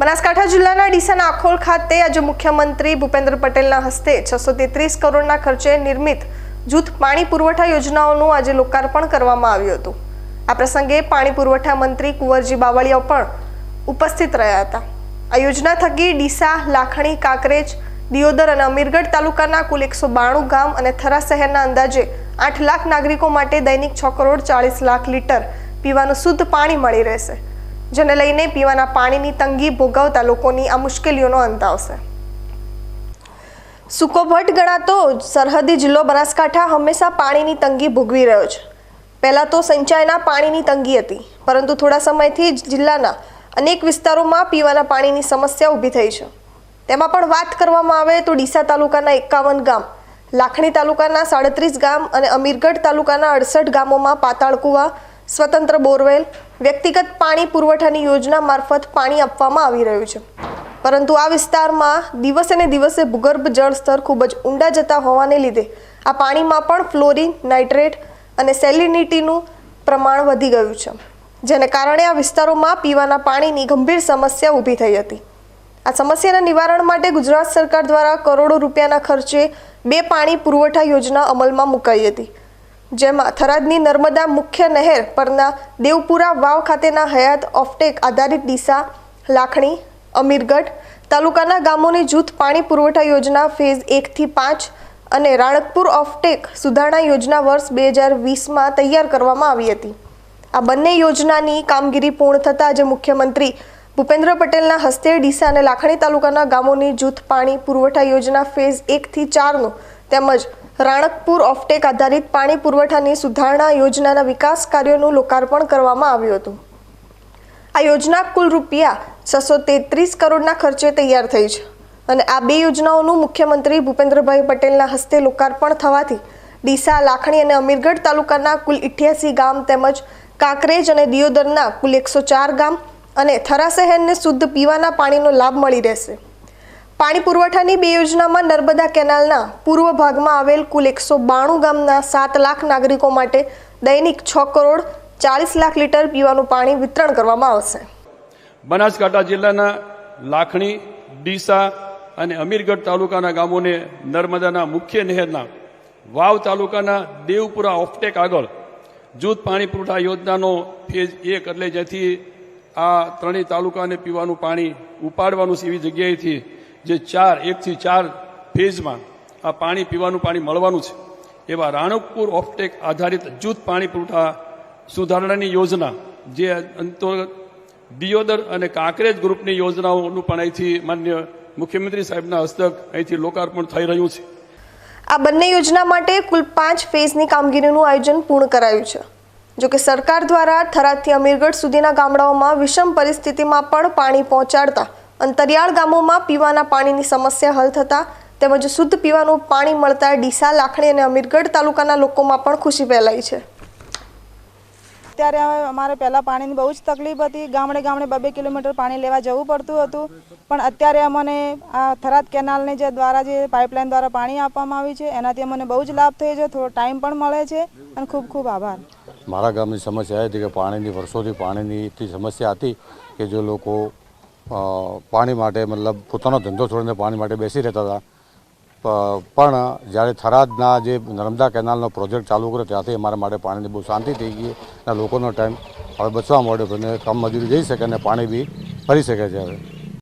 બનાસકાંઠા જિલ્લાના ડીસાના આખોલ ખાતે આજે મુખ્યમંત્રી ભૂપેન્દ્ર પટેલના હસ્તે છસો તેત્રીસ કરોડના ખર્ચે નિર્મિત જૂથ પાણી પુરવઠા યોજનાઓનું આજે લોકાર્પણ કરવામાં આવ્યું હતું. આ પ્રસંગે પાણી પુરવઠા મંત્રી કુંવરજી બાવળિયા પણ ઉપસ્થિત રહ્યા હતા. આ યોજના થકી ડીસા, લાખણી, કાંકરેજ, દિયોદર અને અમીરગઢ તાલુકાના કુલ એકસો બાણું ગામ અને થરા શહેરના અંદાજે આઠ લાખ નાગરિકો માટે દૈનિક છ કરોડ ચાળીસ લાખ લીટર પીવાનું શુદ્ધ પાણી મળી રહેશે. જેને લઈને પીવાના પાણીની તંગી ભોગવતા લોકોની આ મુશ્કેલીઓનો અંત આવશે. સુકોભટ ગણાતો સરહદી જિલ્લો બનાસકાંઠા હંમેશા પાણીની તંગી ભોગવી રહ્યો છે. પહેલાં તો સિંચાઈના પાણીની તંગી હતી, પરંતુ થોડા સમયથી જ જિલ્લાના અનેક વિસ્તારોમાં પીવાના પાણીની સમસ્યા ઊભી થઈ છે. તેમાં પણ વાત કરવામાં આવે તો ડીસા તાલુકાના એકાવન ગામ, લાખણી તાલુકાના સાડત્રીસ ગામ અને અમીરગઢ તાલુકાના અડસઠ ગામોમાં પાતાળ કુવા સ્વતંત્ર બોરવેલ વ્યક્તિગત પાણી પુરવઠાની યોજના મારફત પાણી આપવામાં આવી રહ્યું છે. પરંતુ આ વિસ્તારમાં દિવસે ને દિવસે ભૂગર્ભ જળ સ્તર ખૂબ જ ઊંડા જતા હોવાને લીધે આ પાણીમાં પણ ફ્લોરિન, નાઇટ્રેટ અને સેલિનિટીનું પ્રમાણ વધી ગયું છે, જેને કારણે આ વિસ્તારોમાં પીવાના પાણીની ગંભીર સમસ્યા ઊભી થઈ હતી. આ સમસ્યાના નિવારણ માટે ગુજરાત સરકાર દ્વારા કરોડો રૂપિયાના ખર્ચે બે પાણી પુરવઠા યોજના અમલમાં મુકાઈ હતી. જેમાં થરાદની નર્મદા મુખ્ય નહેર પરના દેવપુરા વાવ ખાતેના હયાત ઓફટેક આધારિત ડીસા, લાખણી, અમીરગઢ તાલુકાના ગામોની જૂથ પાણી પુરવઠા યોજના ફેઝ એકથી પાંચ અને રાણકપુર ઓફટેક સુધારણા યોજના વર્ષ બે હજાર વીસમાં તૈયાર કરવામાં આવી હતી. આ બંને યોજનાની કામગીરી પૂર્ણ થતાં આજે મુખ્યમંત્રી ભૂપેન્દ્ર પટેલના હસ્તે ડીસા અને લાખણી તાલુકાના ગામોની જૂથ પાણી પુરવઠા યોજના ફેઝ એકથી ચારનું તેમજ રાણકપુર ઓફટેક આધારિત પાણી પુરવઠાની સુધારણા યોજનાના વિકાસ કાર્યોનું લોકાર્પણ કરવામાં આવ્યું હતું. આ યોજના કુલ રૂપિયા છસો તેત્રીસ કરોડના ખર્ચે તૈયાર થઈ છે અને આ બે યોજનાઓનું મુખ્યમંત્રી ભૂપેન્દ્રભાઈ પટેલના હસ્તે લોકાર્પણ થવાથી ડીસા, લાખણી અને અમીરગઢ તાલુકાના કુલ ઇઠ્યાસી ગામ તેમજ કાંકરેજ અને દિયોદરના કુલ એકસો ચાર ગામ અને થરા શહેરને શુદ્ધ પીવાના પાણીનો લાભ મળી રહેશે. પાણી પુરવઠાની બે યોજનામાં નર્મદા કેનાલના પૂર્વ ભાગમાં આવેલ કુલ એકસો બાણું ગામના સાત લાખ નાગરિકો માટે દૈનિક છ કરોડ ચાલીસ લાખ લીટર પીવાનું પાણી વિતરણ કરવામાં આવશે. બનાસકાંઠા જિલ્લાના લાખણી, ડીસા અને અમીરગઢ તાલુકાના ગામોને નર્મદાના મુખ્ય નહેરના વાવ તાલુકાના દેવપુરા ઓફટેક આગળ જૂથ પાણી પુરવઠા યોજનાનો ફેઝ એક એટલે જેથી આ ત્રણેય તાલુકાને પીવાનું પાણી ઉપાડવાનું છે એવી જગ્યાએથી જે ચાર એકથી ચાર ફેઝમાં આ પાણી પીવાનું પાણી મળવાનું છે, એવા રાણકપુર ઓફટેક આધારિત જૂથ પાણી પુરવઠા સુધારણાની યોજના, જે અંતર્ગત દિયોદર અને કાંકરેજ ગ્રુપની યોજનાઓનું પણ અહીંથી માન્ય મુખ્યમંત્રી સાહેબના હસ્તક અહીંથી લોકાર્પણ થઈ રહ્યું છે. આ બંને યોજના માટે કુલ પાંચ ફેઝની કામગીરીનું આયોજન પૂર્ણ કરાયું છે. જોકે સરકાર દ્વારા થરાદથી અમીરગઢ સુધીના ગામડાઓમાં વિષમ પરિસ્થિતિમાં પણ પાણી પહોંચાડતા અંતરિયાળ ગામોમાં પીવાના પાણીની સમસ્યા હલ થતા તેમજ શુદ્ધ પીવાનું પાણી મળતા ડીસા લાખણી અને અમીરગઢ તાલુકાના લોકોમાં પણ ખુશી ફેલાઈ છે. અત્યારે હવે અમારે પહેલાં પાણીની બહુ જ તકલીફ હતી. ગામડે ગામડે બબે કિલોમીટર પાણી લેવા જવું પડતું હતું. પણ અત્યારે અમને આ થરાદ કેનાલને જે દ્વારા જે પાઇપલાઇન દ્વારા પાણી આપવામાં આવ્યું છે એનાથી અમને બહુ જ લાભ થયો છે. થોડો ટાઈમ પણ મળે છે અને ખૂબ ખૂબ આભાર. મારા ગામની સમસ્યા એ હતી કે પાણીની વર્ષોથી પાણીની એટલી સમસ્યા હતી કે જો લોકો પાણી માટે મતલબ પોતાનો ધંધો છોડીને પાણી માટે બેસી રહેતા હતા. પણ જ્યારે થરાદના જે નર્મદા કેનાલનો પ્રોજેક્ટ ચાલુ કર્યો ત્યાંથી અમારા માટે પાણીની બહુ શાંતિ થઈ ગઈ અને લોકોનો ટાઈમ હવે બચવા માટે કામ મજૂરી જઈ શકે અને પાણી બી ભરી શકે છે હવે.